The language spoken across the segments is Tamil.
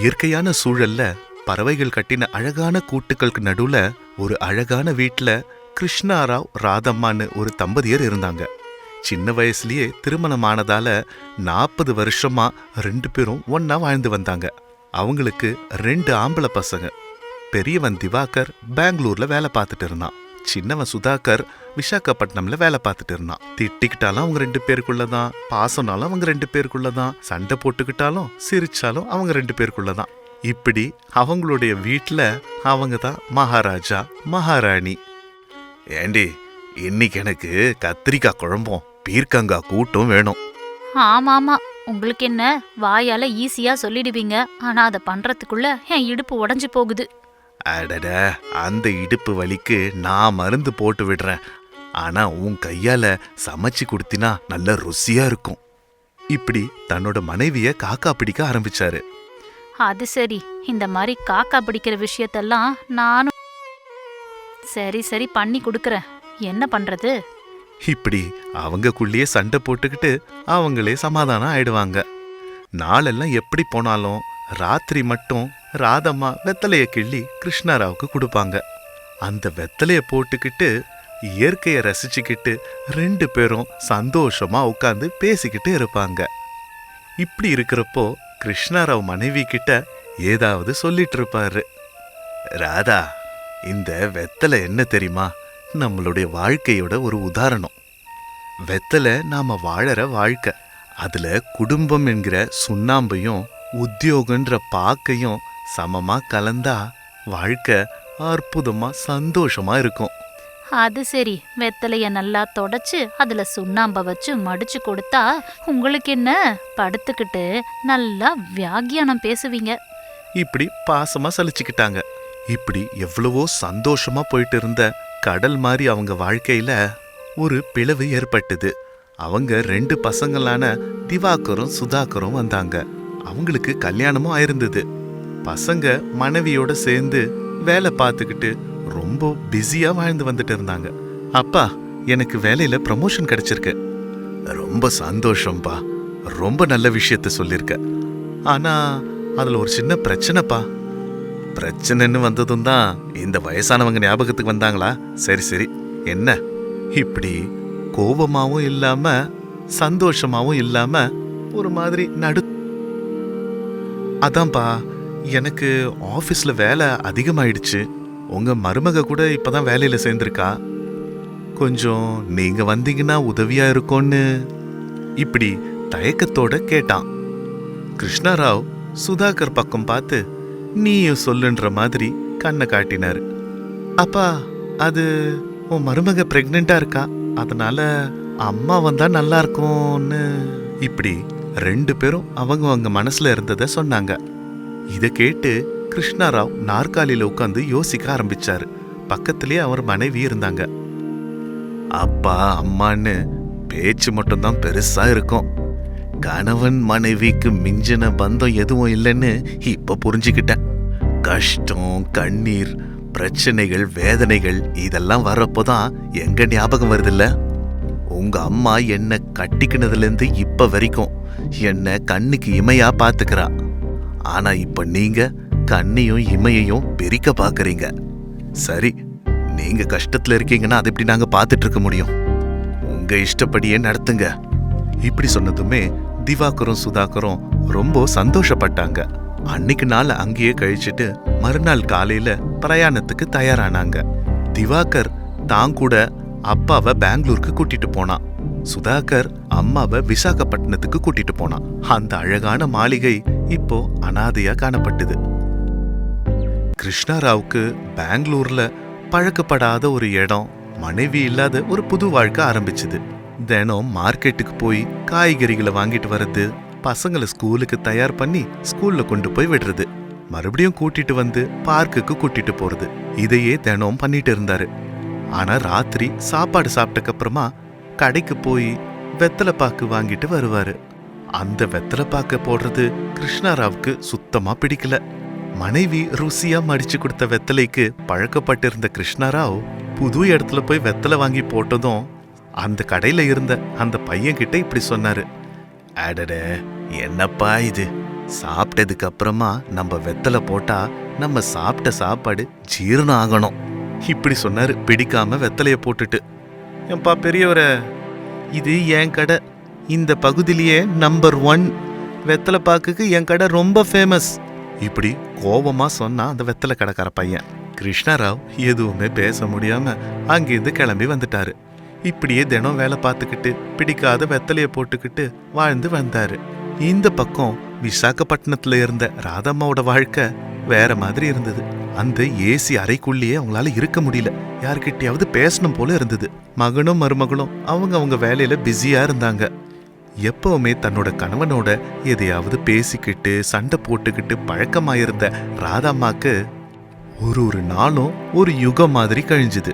இயற்கையான சூழல்ல பறவைகள் கட்டின அழகான கூட்டுகளுக்கு நடுவுல ஒரு அழகான வீட்ல கிருஷ்ணாராவ் ராதம்மான்னு ஒரு தம்பதியர் இருந்தாங்க. சின்ன வயசுலயே திருமணம் ஆனதால நாற்பது வருஷமா ரெண்டு பேரும் ஒன்னா வாழ்ந்து வந்தாங்க. அவங்களுக்கு ரெண்டு ஆம்பளை பசங்க. பெரியவன் திவாகர் பெங்களூர்ல வேலை பார்த்துட்டு இருந்தான். சின்னவன் சுதாகர் விசாகப்பட்டினம்ல வேலை பார்த்துட்டு இருந்தான். திட்டிக்கிட்டாலும் அவங்க ரெண்டு பேருக்குள்ளதான். பாசம்னாலும் அவங்க ரெண்டு பேருக்குள்ளதான். சண்டை போட்டுக்கிட்டாலும் சிரிச்சாலும் அவங்க ரெண்டு பேருக்குள்ளதான். இப்படி அவங்களுடைய வீட்டில் அவங்க தான் மகாராஜா மகாராணி. ஏண்டி இன்னைக்கு எனக்கு கத்திரிக்காய் குழம்பும் பீர்க்கங்காய் கூட்டும் வேணும். ஆமாமா உங்களுக்கு என்ன வாயால ஈஸியா சொல்லிடுவீங்க. ஆனா அதை பண்றதுக்குள்ள என் இடுப்பு உடஞ்சு போகுது. அடட அந்த இடுப்பு வலிக்கு நான் மருந்து போட்டு விடுறேன். ஆனா உன் கையால சமைச்சு கொடுத்தினா நல்ல ருசியா இருக்கும். இப்படி தன்னோட மனைவிய காக்கா பிடிக்க ஆரம்பிச்சாரு. அது சரி. இந்த மாதிரி காக்கா பிடிக்கிற விஷயத்தெல்லாம் நானும் சரி சரி பண்ணி கொடுக்கறேன். என்ன பண்றது? இப்படி அவங்கக்குள்ளேயே சண்டை போட்டுக்கிட்டு அவங்களே சமாதானம் ஆயிடுவாங்க. நாளெல்லாம் எப்படி போனாலும் ராத்திரி மட்டும் ராதம்மா வெத்தலையை கிள்ளி கிருஷ்ணாராவுக்கு கொடுப்பாங்க. அந்த வெத்தலைய போட்டுக்கிட்டு இயற்கையை ரசிச்சுக்கிட்டு ரெண்டு பேரும் சந்தோஷமா உட்காந்து பேசிக்கிட்டு இருப்பாங்க. இப்படி இருக்கிறப்போ கிருஷ்ணாராவ் மனைவி கிட்ட ஏதாவது சொல்லிட்டு இருப்பாரு. ராதா இந்த வெத்தலை என்ன தெரியுமா? நம்மளுடைய வாழ்க்கையோட ஒரு உதாரணம். வெத்தலை நாம வாழற வாழ்க்கை. அதுல குடும்பம் என்கிற சுண்ணாம்பையும் உத்தியோகன்ற பாக்கையும் சமமா கலந்தா வாழ்க்கை அற்புதமா சந்தோஷமா இருக்கும். அது சரி. வெத்தலைய நல்லா தொடச்சு அதுல சுண்ணாம்ப வச்சு மடிச்சு கொடுத்தா உங்களுக்கு என்ன? படுத்துக்கிட்டு நல்லா வியாக்கியானம் பேசுவீங்க. இப்படி பாசமா சலிச்சுக்கிட்டாங்க. இப்படி எவ்வளவோ சந்தோஷமா போயிட்டு இருந்த கடல் மாதிரி அவங்க வாழ்க்கையில ஒரு பிளவு ஏற்பட்டது. அவங்க ரெண்டு பசங்களான திவாகரும் சுதாகரும் வந்தாங்க. அவங்களுக்கு கல்யாணமும் ஆயிருந்தது. பசங்க மனைவியோட சேர்ந்து வேலை பார்த்துக்கிட்டு ரொம்ப பிஸியாக வாழ்ந்து வந்துட்டு இருந்தாங்க. அப்பா எனக்கு வேலையில் ப்ரமோஷன் கிடைச்சிருக்கு. ரொம்ப சந்தோஷம்பா. ரொம்ப நல்ல விஷயத்த சொல்லியிருக்க ஆனால் அதில் ஒரு சின்ன பிரச்சனைப்பா. பிரச்சனைன்னு வந்ததும் தான் இந்த வயசானவங்க ஞாபகத்துக்கு வந்தாங்களா? சரி சரி. என்ன? இப்படி கோபமாகவும் இல்லாமல் சந்தோஷமாகவும் இல்லாமல் ஒரு மாதிரி நடு அதான்ப்பா எனக்கு ஆஃபீஸில் வேலை அதிகமாயிடுச்சு. உங்கள் மருமக கூட இப்போ தான் வேலையில் சேர்ந்துருக்கா. கொஞ்சம் நீங்கள் வந்தீங்கன்னா உதவியாக இருக்கும்னு இப்படி தயக்கத்தோட கேட்டான். கிருஷ்ணராவ் சுதாகர் பக்கம் பார்த்து நீயும் சொல்லுன்ற மாதிரி கண்ணை காட்டினார். அப்பா அது உன் மருமக ப்ரெக்னெண்ட்டாக இருக்கா? அதனால அம்மா வந்தால் நல்லா இருக்கும்னு இப்படி ரெண்டு பேரும் அவங்க அவங்க மனசில் இருந்ததை சொன்னாங்க. இதை கேட்டு கிருஷ்ணாராவ் நாற்காலியில உட்காந்து யோசிக்க ஆரம்பிச்சாரு. பக்கத்திலே அவர் மனைவி இருந்தாங்க. அப்பா அம்மான்னு பேச்சு மட்டும்தான் பெருசா இருக்கும். கணவன் மனைவிக்கு மிஞ்சின பந்தம் எதுவும் இல்லைன்னு இப்ப புரிஞ்சுக்கிட்டேன். கஷ்டம் கண்ணீர் பிரச்சனைகள் வேதனைகள் இதெல்லாம் வர்றப்போதான் எங்க ஞாபகம் வருதுல்ல? உங்க அம்மா என்ன கட்டிக்கினதுலேருந்து இப்ப வரைக்கும் என்ன கண்ணுக்கு இமையா பாத்துக்கிறா. ஆனா இப்ப நீங்க கண்ணையும் இமையையும் பிரிக்க பாக்குறீங்க. சரி நீங்க கஷ்டத்துல இருக்கீங்கன்னா அது எப்படி நாங்க பார்த்துட்டு இருக்க முடியும்? உங்க இஷ்டப்படியே நடத்துங்க. இப்படி சொன்னதுமே திவாகரும் சுதாகரும் ரொம்ப சந்தோஷப்பட்டாங்க. அன்னைக்கு நாள் அங்கேயே கழிச்சிட்டு மறுநாள் காலையில பிரயாணத்துக்கு தயாரானாங்க. திவாகர் தான் கூட அப்பாவை பெங்களூருக்கு கூட்டிட்டு போனான். சுதாகர் அம்மாவை விசாகப்பட்டினத்துக்கு கூட்டிட்டு போனான். அந்த அழகான மாளிகை இப்போ அனாதையா காணப்பட்டது. கிருஷ்ணாராவுக்கு பெங்களூர்ல பழக்கப்படாத ஒரு இடம் மனைவி இல்லாத ஒரு புது வாழ்க்கை ஆரம்பிச்சது. தினம் மார்க்கெட்டுக்கு போய் காய்கறிகளை வாங்கிட்டு வர்றது பசங்களை ஸ்கூலுக்கு தயார் பண்ணி ஸ்கூல்ல கொண்டு போய் விடுறது மறுபடியும் கூட்டிட்டு வந்து பார்க்குக்கு கூட்டிட்டு போறது இதையே தினம் பண்ணிட்டு இருந்தாரு. ஆனா ராத்திரி சாப்பாடு சாப்பிட்டக்கு அப்புறமா கடைக்கு போய் வெத்தலை பாக்கு வாங்கிட்டு வருவாரு. அந்த வெத்தலை பாக்க போடுறது கிருஷ்ணாராவுக்கு சுத்தமா பிடிக்கல. மனைவி ருசியா மடிச்சு கொடுத்த வெத்தலைக்கு பழக்கப்பட்டிருந்த கிருஷ்ணாராவ் புது இடத்துல போய் வெத்தலை வாங்கி போட்டதும் அந்த கடையில இருந்த அந்த பையன் கிட்ட இப்படி சொன்னாரு. அடட என்னப்பா இது? சாப்பிட்டதுக்கு அப்புறமா நம்ம வெத்தலை போட்டா நம்ம சாப்பிட்ட சாப்பாடு ஜீரணம் ஆகணும். இப்படி சொன்னாரு பிடிக்காம வெத்தலைய போட்டுட்டு. ஏன்பா பெரியவரே இது என் கடை? இந்த பகுதியிலேயே நம்பர் ஒன் வெத்தலைப்பாக்குக்கு என் கடை ரொம்ப ஃபேமஸ் இப்படி கோபமா சொன்னா அந்த வெத்தலை கடைக்கார பையன். கிருஷ்ணராவ் எதுவுமே பேச முடியாம அங்கேருந்து கிளம்பி வந்துட்டாரு. இப்படியே தினம் வேலை பார்த்துக்கிட்டு பிடிக்காத வெத்தலைய போட்டுக்கிட்டு வாழ்ந்து வந்தாரு. இந்த பக்கம் விசாகப்பட்டினத்துல இருந்த ராதம்மாவோட வாழ்க்கை வேற மாதிரி இருந்தது. அந்த ஏசி அறைக்குள்ளேயே அவங்களால இருக்க முடியல. யார்கிட்டயாவது பேசணும் போல இருந்தது. மகனும் மருமகளும் அவங்க அவங்க வேலையில பிஸியா இருந்தாங்க. எப்பவுமே தன்னோட கணவனோட எதையாவது பேசிக்கிட்டு சண்டை போட்டுக்கிட்டு பழக்கமாயிருந்த ராதாம்மாக்கு ஒரு ஒரு நாளும் ஒரு யுகம் மாதிரி கழிஞ்சுது.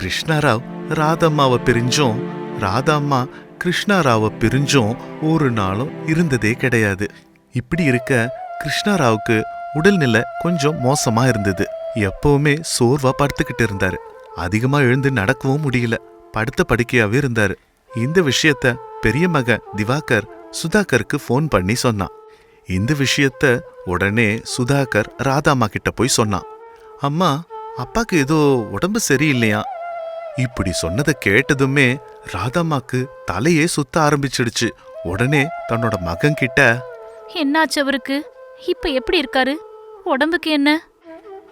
கிருஷ்ணாராவ் ராதம்மாவை பிரிஞ்சும் ராதாம்மா கிருஷ்ணாராவை பிரிஞ்சும் ஒரு நாளும் இருந்ததே கிடையாது. இப்படி இருக்க கிருஷ்ணாராவுக்கு உடல்நிலை கொஞ்சம் மோசமா இருந்தது. எப்பவுமே சோர்வா படுத்துக்கிட்டு இருந்தாரு. அதிகமா எழுந்து நடக்கவும் முடியல. படுத்த படுக்கையாவே இருந்தாரு. இந்த விஷயத்த பெரிய மகன் திவாகர் சுதாகருக்கு ஃபோன் பண்ணி சொன்னான். இந்த விஷயத்த உடனே சுதாகர் ராதாம்மா கிட்ட போய் சொன்னான். அம்மா அப்பாக்கு ஏதோ உடம்பு சரியில்லையா? இப்படி சொன்னதை கேட்டதுமே ராதாம்மாக்கு தலையே சுத்த ஆரம்பிச்சிடுச்சு. உடனே தன்னோட மகன் கிட்ட என்னாச்சு அவருக்கு? இப்ப எப்படி இருக்காரு? உடம்புக்கு என்ன?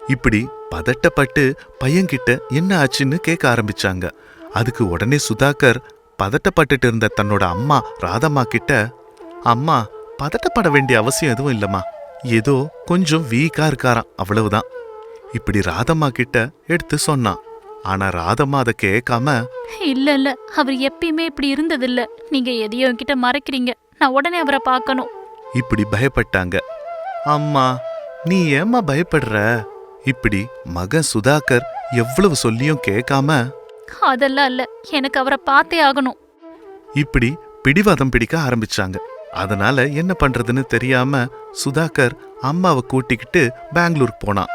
இப்படி பதட்டப்பட்டு பையன்கிட்ட என்ன ஆச்சுன்னு கேட்க ஆரம்பிச்சாங்க. அதுக்கு உடனே சுதாகர் பதட்டப்பட்டுட்டு இருந்த தன்னோட அம்மா ராதம்மா கிட்ட அம்மா பதட்டப்பட வேண்டிய அவசியம் எதுவும் இல்லம்மா. ஏதோ கொஞ்சம் வீக்கா இருக்காராம் அவ்வளவுதான். இப்படி ராதம்மா கிட்ட எடுத்து சொன்னான். ஆனா ராதம்மா அதை கேட்காம இல்ல இல்ல அவர் எப்பயுமே இப்படி இருந்ததில்ல. நீங்க எதையோ என்கிட்ட மறைக்கிறீங்க. நான் உடனே அவரை பார்க்கணும். இப்படி பயப்பட்டாங்க. அம்மா நீ ஏம்மா பயப்படுற? இப்படி மகன் சுதாகர் எவ்வளவு சொல்லியும் கேட்காம அதெல்லாம் இல்ல. எனக்கு அவரை பார்த்தே ஆகணும். இப்படி பிடிவாதம் பிடிக்க ஆரம்பிச்சாங்க. அதனால என்ன பண்றதுன்னு தெரியாம சுதாகர் அம்மாவை கூட்டிக்கிட்டு பெங்களூர் போனான்.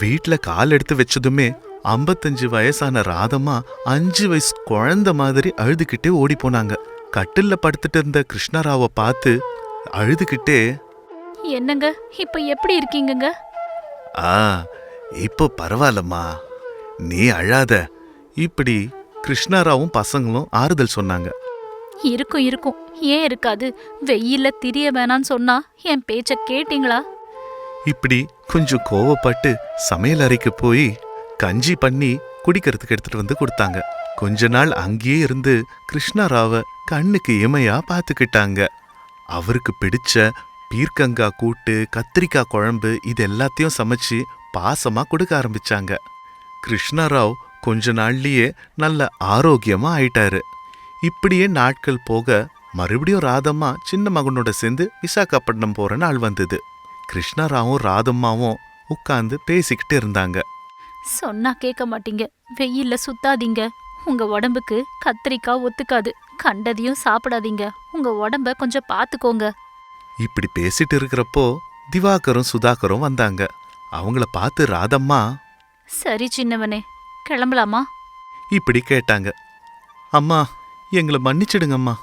வீட்ல கால் எடுத்து வச்சதுமே ஐம்பத்தஞ்சு வயசான ராதம்மா அஞ்சு வயசு குழந்தை மாதிரி அழுதுகிட்டே ஓடி போனாங்க. கட்டில்ல படுத்துட்டு இருந்த கிருஷ்ணராவை பார்த்து அழுதுகிட்டே என்னங்க இப்ப எப்படி இருக்கீங்கங்க? ஆ இப்போ பரவாயில்லம்மா. நீ அழாத. இப்படி கிருஷ்ணாராவும் பசங்களும் ஆறுதல் சொன்னாங்க. இருக்கும் இருக்கும். ஏன் இருக்காது? வெயில்ல திரிய வேணான்னு சொன்னா என் பேச்ச கேட்டீங்களா? இப்படி கொஞ்சம் கோவப்பட்டு சமையல் அறைக்கு போய் கஞ்சி பண்ணி குடிக்கிறதுக்கு எடுத்துட்டு வந்து கொடுத்தாங்க. கொஞ்ச நாள் அங்கேயே இருந்து கிருஷ்ணாராவ கண்ணுக்கு இமையா பார்த்துக்கிட்டாங்க. அவருக்கு பிடிச்ச பீர்க்கங்காய் கூட்டு கத்திரிக்காய் குழம்பு இது எல்லாத்தையும் சமைச்சு பாசமா கொடுக்க ஆரம்பிச்சாங்க. கிருஷ்ணாராவ் கொஞ்ச நாள்லயே நல்ல ஆரோக்கியமா ஆயிட்டாரு. இப்படியே நாட்கள் போக மறுபடியும் ராதம்மா சின்ன மகனோட சேர்ந்து விசாகப்பட்டினம் போற நாள் வந்தது. கிருஷ்ணராவும் ராதம்மாவும் உட்கார்ந்து பேசிக்கிட்டு இருந்தாங்க. சொன்னா கேட்க மாட்டீங்க. வெயில்ல சுத்தாதீங்க. உங்க உடம்புக்கு கத்திரிக்காய் ஒத்துக்காது. கண்டதையும் சாப்பிடாதீங்க. உங்க உடம்ப கொஞ்சம் பாத்துக்கோங்க. இப்படி பேசிட்டு இருக்கிறப்போ திவாகரும் சுதாகரும் வந்தாங்க. அவங்கள பார்த்து ராதம்மா சரி சின்னவனே. கிளம்பலாமா? இப்படி கேட்டாங்க. அம்மா எங்களை மன்னிச்சிடுங்கம்மா.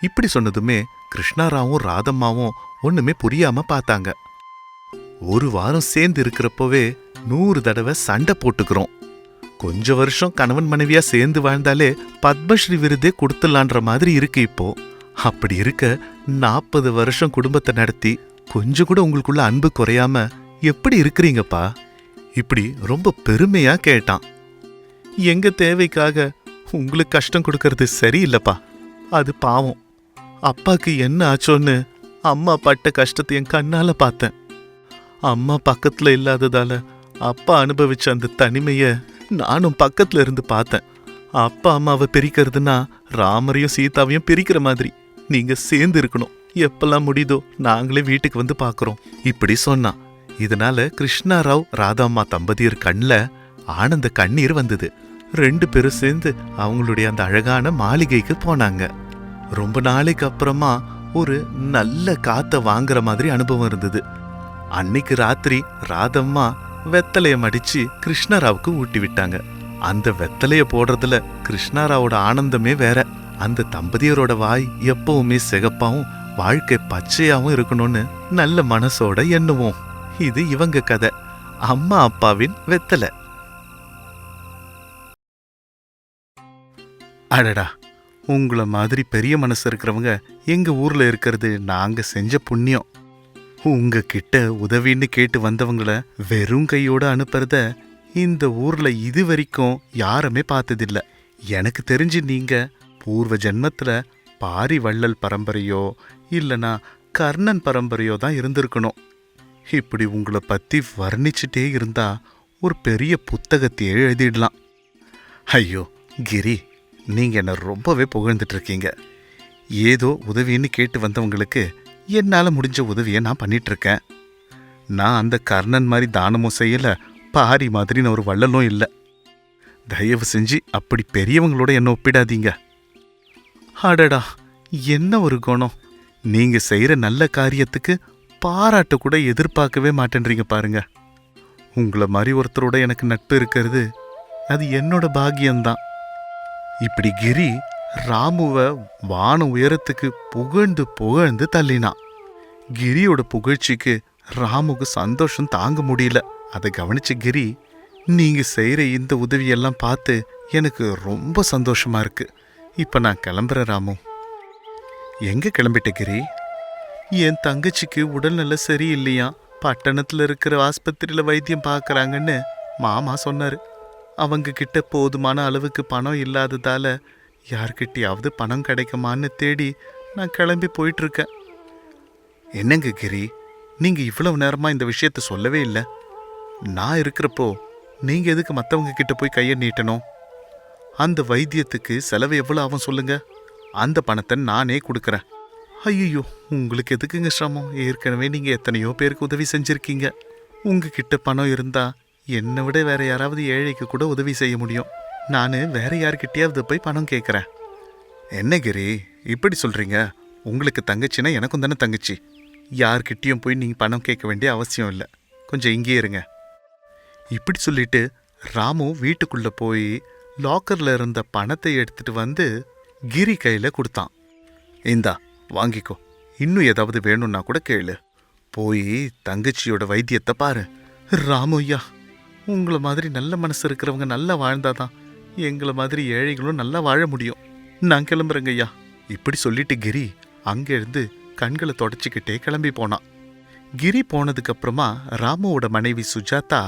இப்படி சொன்னதுமே கிருஷ்ணாராவும் ராதம்மாவும் ஒண்ணுமே புரியாம பார்த்தாங்க. ஒரு வாரம் சேர்ந்து இருக்கிறப்பவே நூறு தடவை சண்டை போட்டுக்கிறோம். கொஞ்ச வருஷம் கணவன் மனைவியா சேர்ந்து வாழ்ந்தாலே பத்மஸ்ரீ விருதே கொடுத்துடலான்ற மாதிரி இருக்கு இப்போ. அப்படி இருக்க நாற்பது வருஷம் குடும்பத்தை நடத்தி கொஞ்சம் கூட உங்களுக்குள்ள அன்பு குறையாம எப்படி இருக்கிறீங்கப்பா? இப்படி ரொம்ப பெருமையா கேட்டான். எங்க தேவைக்காக உங்களுக்கு கஷ்டம் கொடுக்கறது சரியில்லைப்பா. அது பாவம். அப்பாக்கு என்ன ஆச்சோன்னு அம்மா பட்ட கஷ்டத்தை என் கண்ணால பார்த்தேன். அம்மா பக்கத்துல இல்லாததால அப்பா அனுபவிச்ச அந்த தனிமைய நானும் பக்கத்துல இருந்து பார்த்தேன். அப்பா அம்மாவை பிரிக்கிறதுனா ராமரையும் சீதாவையும் பிரிக்கிற மாதிரி. நீங்க சேர்ந்து இருக்கணும். எப்பெல்லாம் முடியுதோ நாங்களே வீட்டுக்கு வந்து பார்க்குறோம் இப்படி சொன்னான். இதனால கிருஷ்ணாராவ் ராதாம்மா தம்பதியர் கண்ணில் ஆனந்த கண்ணீர் வந்தது. ரெண்டு பேரும் சேர்ந்து அவங்களுடைய அந்த அழகான மாளிகைக்கு போனாங்க. ரொம்ப நாளைக்கு அப்புறமா ஒரு நல்ல காத்த வாங்குற மாதிரி அனுபவம் இருந்தது. அன்னைக்கு ராத்திரி ராதம்மா வெத்தலைய மடிச்சு கிருஷ்ணராவுக்கு ஊட்டி விட்டாங்க. அந்த வெத்தலைய போடுறதுல கிருஷ்ணாராவோட ஆனந்தமே வேற. அந்த தம்பதியரோட வாய் எப்பவுமே சிகப்பாவும் வாழ்க்கை பச்சையாவும் இருக்கணும்னு நல்ல மனசோட எண்ணுவோம். இது இவங்க கதை. அம்மா அப்பாவின் வெத்தலை. அடடா உங்களை மாதிரி பெரிய மனசு இருக்கிறவங்க எங்க ஊர்ல இருக்கிறது நாங்க செஞ்ச புண்ணியம். உங்ககிட்ட உதவின்னு கேட்டு வந்தவங்கள வெறும் கையோட அனுப்புறத இந்த ஊர்ல இது வரைக்கும் யாருமே பார்த்ததில்ல. எனக்கு தெரிஞ்சு நீங்க பூர்வ ஜென்மத்துல பாரி வள்ளல் பரம்பரையோ இல்லனா கர்ணன் பரம்பரையோ தான் இருந்திருக்கணும். இப்படி உங்களை பற்றி வர்ணிச்சிட்டே இருந்தா ஒரு பெரிய புத்தகத்தையே எழுதிடலாம். ஐயோ கிரி நீங்கள் என்னை ரொம்பவே புகழ்ந்துட்டு இருக்கீங்க ஏதோ உதவின்னு கேட்டு வந்தவங்களுக்கு என்னால் முடிஞ்ச உதவியை நான் பண்ணிகிட்ருக்கேன் நான் அந்த கர்ணன் மாதிரி தானமும் செய்யல பாரி மாதிரி நான் ஒரு வள்ளலும் இல்லை. தயவு செஞ்சு அப்படி பெரியவங்களோட என்னை ஒப்பிடாதீங்க. அடடா என்ன ஒரு குணம். நீங்கள் செய்கிற நல்ல காரியத்துக்கு பாராட்டு கூட எதிர்பார்க்கவே மாட்டேன்றீங்க பாருங்க. உங்களை மாதிரி ஒருத்தரோட எனக்கு நட்பு இருக்கிறது அது என்னோட பாக்கியம்தான். இப்படி கிரி ராமுவை வான உயரத்துக்கு புகழ்ந்து புகழ்ந்து தள்ளினான் கிரியோட புகழ்ச்சிக்கு ராமுக்கு சந்தோஷம் தாங்க முடியல. அதை கவனிச்ச கிரி நீங்க செய்யற இந்த உதவியெல்லாம் பார்த்து எனக்கு ரொம்ப சந்தோஷமா இருக்கு. இப்ப நான் கிளம்புறேன் ராமு. எங்க கிளம்பிட்ட கிரி? என் தங்கச்சிக்கு உடல்நல சரியில்லையா? பட்டணத்துல இருக்கிற ஆஸ்பத்திரியில வைத்தியம் பார்க்கறாங்கன்னு மாமா சொன்னாரு. அவங்க கிட்ட போதுமான அளவுக்கு பணம் இல்லாததால யார்கிட்டயாவது பணம் கிடைக்குமான்னு தேடி நான் கிளம்பி போயிட்டு இருக்கேன் என்னங்க கிரி நீங்க இவ்வளவு நேரமா இந்த விஷயத்த சொல்லவே இல்லை. நான் இருக்கிறப்போ நீங்க எதுக்கு மற்றவங்க கிட்ட போய் கையை நீட்டணும்? அந்த வைத்தியத்துக்கு செலவு எவ்வளோ ஆகும் சொல்லுங்க. அந்த பணத்தை நானே கொடுக்குறேன். ஐயோ உங்களுக்கு எதுக்குங்க சிரமம்? ஏற்கனவே நீங்கள் எத்தனையோ பேருக்கு உதவி செஞ்சுருக்கீங்க. உங்ககிட்ட பணம் இருந்தால் என்னை விட வேற யாராவது ஏழைக்கு கூட உதவி செய்ய முடியும். நான் வேற யார்கிட்டயாவது போய் பணம் கேட்குறேன் என்ன கிரி இப்படி சொல்கிறீங்க உங்களுக்கு தங்கச்சின்னா எனக்கும் தானே தங்கச்சி. யார்கிட்டயும் போய் நீங்கள் பணம் கேட்க வேண்டிய அவசியம் இல்லை. கொஞ்சம் இங்கேயே இருங்க. இப்படி சொல்லிட்டு ராமு வீட்டுக்குள்ளே போய் லாக்கர்ல இருந்த பணத்தை எடுத்துட்டு வந்து கிரி கையில கொடுத்தான். இந்தா வாங்கிக்கோ. இன்னும் ஏதாவது வேணும்னா கூட கேளு. போய் தங்கச்சியோட வைத்தியத்தை பாரு. ராமு ஐயா உங்களை மாதிரி நல்ல மனசு இருக்கிறவங்க நல்லா வாழ்ந்தாதான் எங்களை மாதிரி ஏழைகளும் நல்லா வாழ முடியும். நான் கிளம்புறேங்க ஐயா இப்படி சொல்லிட்டு கிரி அங்கிருந்து கண்களை தொடச்சிக்கிட்டே கிளம்பி போனான். கிரி போனதுக்கு அப்புறமா ராமுவோட மனைவி சுஜாதா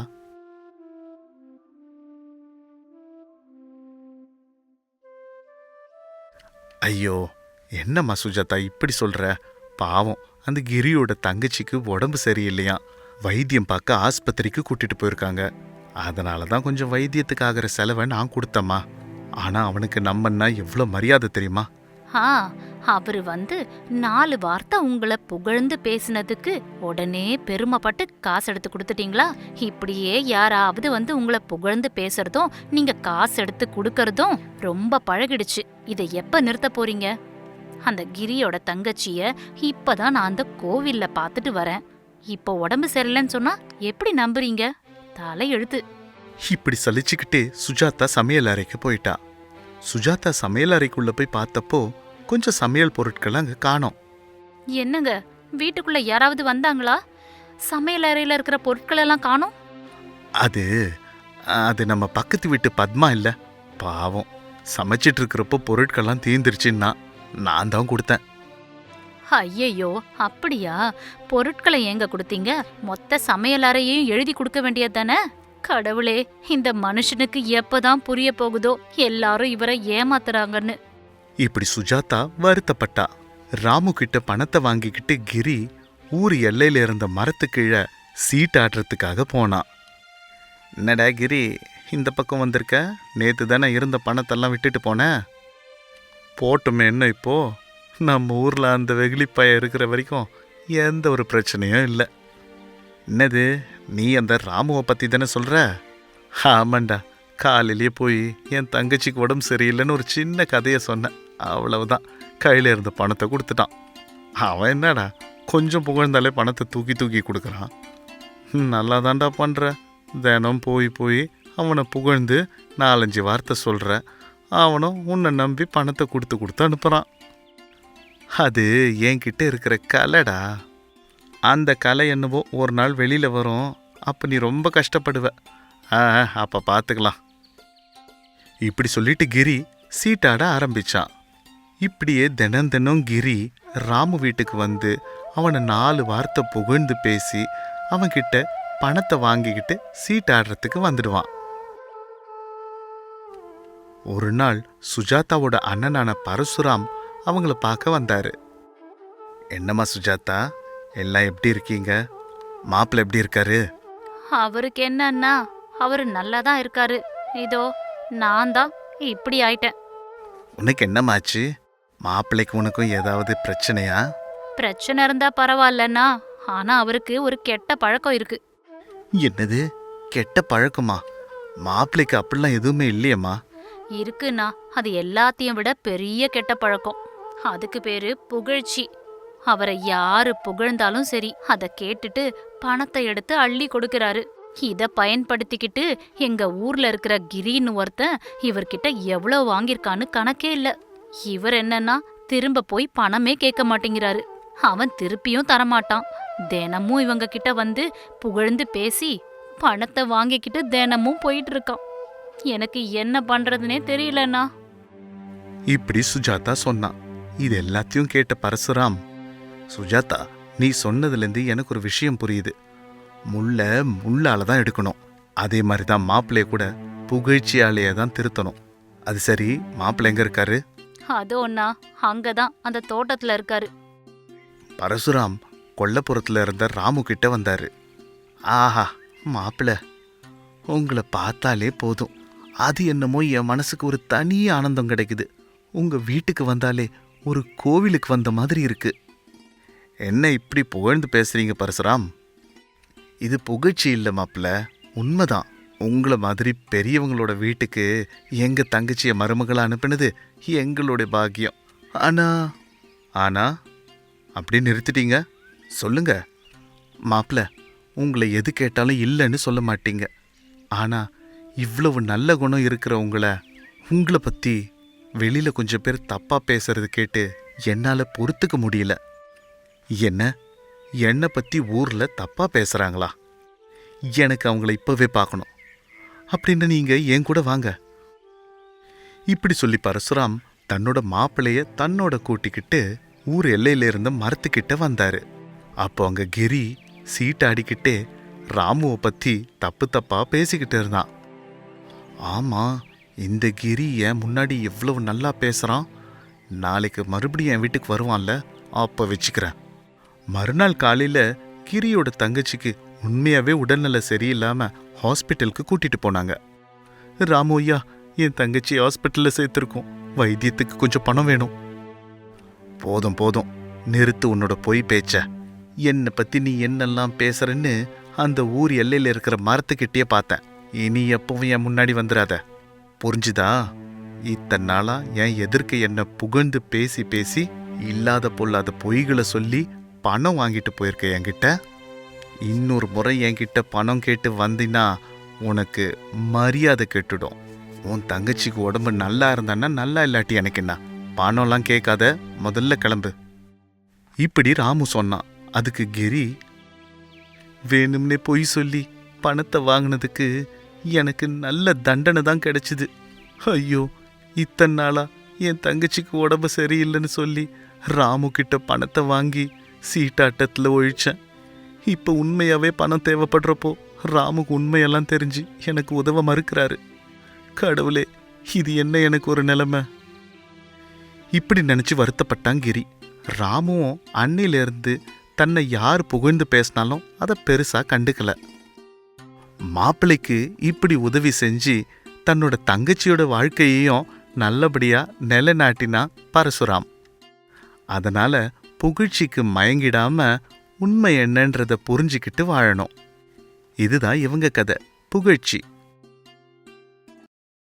ஐயோ என்னம்மா சுஜாதா இப்படி சொல்கிற பாவம் அந்த கிரியோட தங்கச்சிக்கு உடம்பு சரியில்லையா? வைத்தியம் பார்க்க ஆஸ்பத்திரிக்கு கூட்டிட்டு போயிருக்காங்க. அதனால தான் கொஞ்சம் வைத்தியத்துக்கு ஆகிற செலவை நான் கொடுத்தம்மா. ஆனால் அவனுக்கு நம்மன்னா எவ்வளோ மரியாதை தெரியுமா? ஆ அவர் வந்து நாலு வார்த்தை உங்களை புகழ்ந்து பேசினதுக்கு உடனே பெருமைப்பட்டு காசு எடுத்து கொடுத்துட்டீங்களா? இப்படியே யாராவது வந்து உங்களை புகழ்ந்து பேசுறதும் நீங்க காசு எடுத்து கொடுக்கறதும் ரொம்ப பழகிடுச்சு. இதை எப்ப நிறுத்த போறீங்க? அந்த கிரியோட தங்கச்சிய இப்பதான் நான் அந்த கோவில்ல பார்த்துட்டு வரேன். இப்போ உடம்பு சரியில்லைன்னு சொன்னா எப்படி நம்புறீங்க? தலை எழுத்து இப்படி சலிச்சுக்கிட்டே சுஜாதா சமையல் அறைக்கு போயிட்டா. சுஜாதா சமையல் அறைக்குள்ள போய் பார்த்தப்போ கொஞ்சம் சமையல் பொருட்கள் அங்க காணோம். என்னங்க? வீட்டுக்குள்ள யாராவது வந்தாங்களா? சமையல் அறையில இருக்கிற பொருட்கள் எல்லாம் காணோம்? அது அது நம்ம பக்கத்து வீட்டு பத்மா இல்ல? பாவம். சமைச்சிட்டு இருக்கிறப்போ பொருட்கள்லாம் தீந்துருச்சுன்னா. நான் தான் கொடுத்தேன். ஐயையோ அப்படியா? பொருட்களை எங்க கொடுத்தீங்க? மொத்த சமையல் அறையையும் எழுதி கொடுக்க வேண்டியது தானே? கடவுளே இந்த மனுஷனுக்கு எப்பதான் புரிய போகுதோ எல்லாரும் இவரை ஏமாத்துறாங்கன்னு. இப்படி சுஜாதா வருத்தப்பட்டா. ராமு கிட்ட பணத்தை வாங்கிக்கிட்டு கிரி ஊர் எல்லையில இருந்த மரத்து கீழே சீட்டாடுறதுக்காக போனான் என்னடா கிரி இந்த பக்கம் வந்திருக்க? நேத்து தானே இருந்த பணத்தெல்லாம் விட்டுட்டு போனேன் போட்டுமே என்ன இப்போ? நம்ம ஊரில் அந்த வெகுளிப்பைய இருக்கிற வரைக்கும் எந்த ஒரு பிரச்சனையும் இல்லை. என்னது நீ அந்த ராமுவை பற்றி தானே சொல்கிற ஆமாண்டா காலையிலேயே போய் என் தங்கச்சிக்கு உடம்பு சரியில்லைன்னு ஒரு சின்ன கதையை சொன்னேன். அவ்வளவுதான். கையில் இருந்த பணத்தை கொடுத்துட்டான். அவன் என்னடா கொஞ்சம் புகழ்ந்தாலே பணத்தை தூக்கி தூக்கி கொடுக்குறான். நல்லா தான்டா பண்ணுற தினம் போய் போய் அவனை புகழ்ந்து நாலஞ்சு வார்த்தை சொல்கிற அவனும் உன்னை நம்பி பணத்தை கொடுத்து கொடுத்து அனுப்புகிறான் அது என்கிட்ட இருக்கிற கலைடா. அந்த கலை என்னவோ ஒரு நாள் வெளியில் வரும். அப்போ நீ ரொம்ப கஷ்டப்படுவ. ஆ அப்போ பார்த்துக்கலாம் இப்படி சொல்லிட்டு கிரி சீட்டாட ஆரம்பிச்சான். இப்படியே தினம் தினம் கிரி ராமு வீட்டுக்கு வந்து அவனை நாலு வார்த்தை புகழ்ந்து பேசி அவன்கிட்ட பணத்தை வாங்கிக்கிட்டு சீட்டாடுறதுக்கு வந்துடுவான். ஒரு நாள் சுஜாதாவோட அண்ணனான பரசுராம் அவங்கள பார்க்க வந்தாரு. என்னம்மா சுஜாதா எல்லாம் எப்படி இருக்கீங்க? மாப்பிள்ளை எப்படி இருக்காரு? அவருக்கு என்னன்னா அவரு நல்லா தான் இருக்காரு. இதோ நான் தான் இப்படி ஆயிட்டேன். உனக்கு என்னமாச்சு மாப்பிள்ளைக்கு உனக்கும் ஏதாவது பிரச்சனையா? பிரச்சனை இருந்தா பரவாயில்லண்ணா. ஆனா அவருக்கு ஒரு கெட்ட பழக்கம் இருக்கு. என்னது? கெட்ட பழக்கமா? மாப்பிள்ளைக்கு அப்படிலாம் எதுவுமே இல்லையம்மா. இருக்குன்னா அது எல்லாத்தையும் விட பெரிய கெட்ட பழக்கம். அதுக்கு பேரு புகழ்ச்சி. அவரை யாரு புகழ்ந்தாலும் சரி அதை கேட்டுட்டு பணத்தை எடுத்து அள்ளி கொடுக்கறாரு. இத பயன்படுத்திக்கிட்டு எங்க ஊர்ல இருக்கிற கிரின்னு ஒருத்தன் இவர்கிட்ட எவ்வளவு வாங்கியிருக்கான்னு கணக்கே இல்ல. இவர் என்னன்னா திரும்ப போய் பணமே கேட்க மாட்டேங்கிறாரு. அவன் திருப்பியும் தரமாட்டான். தினமும் இவங்க கிட்ட வந்து புகழ்ந்து பேசி பணத்தை வாங்கிக்கிட்டு தினமும் போயிட்டு இருக்கான். எனக்கு என்ன பண்றதுனே தெரியலண்ணா. இப்படி சுஜாதா சொன்னான் இது எல்லாத்தையும் கேட்ட பரசுராம் சுஜாதா நீ சொன்னதுலேருந்து எனக்கு ஒரு விஷயம் புரியுது. முள்ள முள்ளால தான் எடுக்கணும். அதே மாதிரி தான் மாப்பிள்ளைய கூட புகழ்ச்சியாலேயே தான் திருத்தணும். அது சரி மாப்பிள்ளை எங்க இருக்காரு? அது ஒண்ணா அங்கதான் அந்த தோட்டத்துல இருக்காரு. பரசுராம் கொல்லப்புறத்துல இருந்த ராமு கிட்ட வந்தாரு. ஆஹா மாப்பிள்ள உங்களை பார்த்தாலே போதும். அது என்னமோ என் மனசுக்கு ஒரு தனி ஆனந்தம் கிடைக்குது. உங்கள் வீட்டுக்கு வந்தாலே ஒரு கோவிலுக்கு வந்த மாதிரி இருக்கு. என்ன இப்படி புகழ்ந்து பேசுகிறீங்க பரசுராம்? இது புகழ்ச்சி இல்லை மாப்பிள்ள உண்மைதான். உங்களை மாதிரி பெரியவங்களோட வீட்டுக்கு எங்கள் தங்கச்சியை மருமகளை அனுப்பினது எங்களுடைய பாக்கியம். ஆனா ஆனா அப்படி நிறுத்திட்டீங்க? சொல்லுங்க. மாப்பிள்ள உங்களை எது கேட்டாலும் இல்லைன்னு சொல்ல மாட்டீங்க. ஆனா இவ்வளவு நல்ல குணம் இருக்கிற உங்களை உங்களை பத்தி வெளியில் கொஞ்சம் பேர் தப்பா பேசுறது கேட்டு என்னால பொறுத்துக்க முடியல. என்ன? என்னை பத்தி ஊர்ல தப்பா பேசுறாங்களா? எனக்கு அவங்கள இப்பவே பார்க்கணும். அப்படின்னு நீங்க என் கூட வாங்க. இப்படி சொல்லி பரசுராம் தன்னோட மாப்பிளைய தன்னோட கூட்டிக்கிட்டு ஊர் எல்லையில இருந்த மரத்துக்கிட்ட வந்தாரு. அப்போ அங்க கிரி சீட்டாடிக்கிட்டே ராமுவை பத்தி தப்பு தப்பா பேசிக்கிட்டு இருந்தான். ஆமாம் இந்த கிரி முன்னாடி எவ்வளவு நல்லா பேசுகிறான் நாளைக்கு மறுபடியும் என் வீட்டுக்கு வருவான்ல அப்போ வச்சுக்கிறேன். மறுநாள் காலையில் கிரியோட தங்கச்சிக்கு உண்மையாகவே உடல்நல சரியில்லாமல் ஹாஸ்பிட்டலுக்கு கூட்டிகிட்டு போனாங்க. ராமு ஐயா என் தங்கச்சி ஹாஸ்பிட்டலில் சேர்த்துருக்கோம். வைத்தியத்துக்கு கொஞ்சம் பணம் வேணும். போதும் போதும். நிறுத்து உன்னோட பொய் பேச்ச. என்னை பற்றி நீ என்னெல்லாம் பேசுறன்னு அந்த ஊர் எல்லையில் இருக்கிற மரத்துக்கிட்டே பார்த்தேன். இனி எப்பவும் என் முன்னாடி வந்துடாத புரிஞ்சுதா? இத்தனை நாளா என் எதிர்க்க என்ன புகழ்ந்து பேசி பேசி இல்லாத பொல்லாத பொய்களை சொல்லி பணம் வாங்கிட்டு போயிருக்க என்கிட்ட? இன்னொரு முறை என்கிட்ட பணம் கேட்டு வந்தினா உனக்கு மரியாதை கெட்டுடும். உன் தங்கச்சிக்கு உடம்பு நல்லா இருந்தான்னா நல்லா இல்லாட்டி எனக்கு என்ன? பணம்லாம் கேட்காத முதல்ல கிளம்பு. இப்படி ராமு சொன்னான். அதுக்கு கிரி வேணும்னே பொய் சொல்லி பணத்தை வாங்கினதுக்கு எனக்கு நல்ல தண்டனை தான் கிடைச்சிது. ஐயோ இத்தனை நாளா என் தங்கச்சிக்கு உடம்பு சரியில்லைன்னு சொல்லி ராமு கிட்ட பணத்தை வாங்கி சீட்டாட்டத்தில் ஒழிச்சேன். இப்போ உண்மையாகவே பணம் தேவைப்படுறப்போ ராமுக்கு உண்மையெல்லாம் தெரிஞ்சு எனக்கு உதவ மறுக்கிறாரு. கடவுளே இது என்ன எனக்கு ஒரு நிலைமை? இப்படி நினச்சி வருத்தப்பட்டான் கிரி. ராமுவும் அன்னையிலிருந்து தன்னை யார் புகழ்ந்து பேசினாலும் அதை பெருசாக கண்டுக்கலை. மாப்பிள்ளைக்கு இப்படி உதவி செஞ்சு தன்னோட தங்கச்சியோட வாழ்க்கையையும் நல்லபடியா நிலைநாட்டினா பரசுராம். அதனால புகழ்ச்சிக்கு மயங்கிடாம உண்மை என்னன்றத புரிஞ்சுக்கிட்டு வாழணும். இதுதான் இவங்க கதை. புகழ்ச்சி.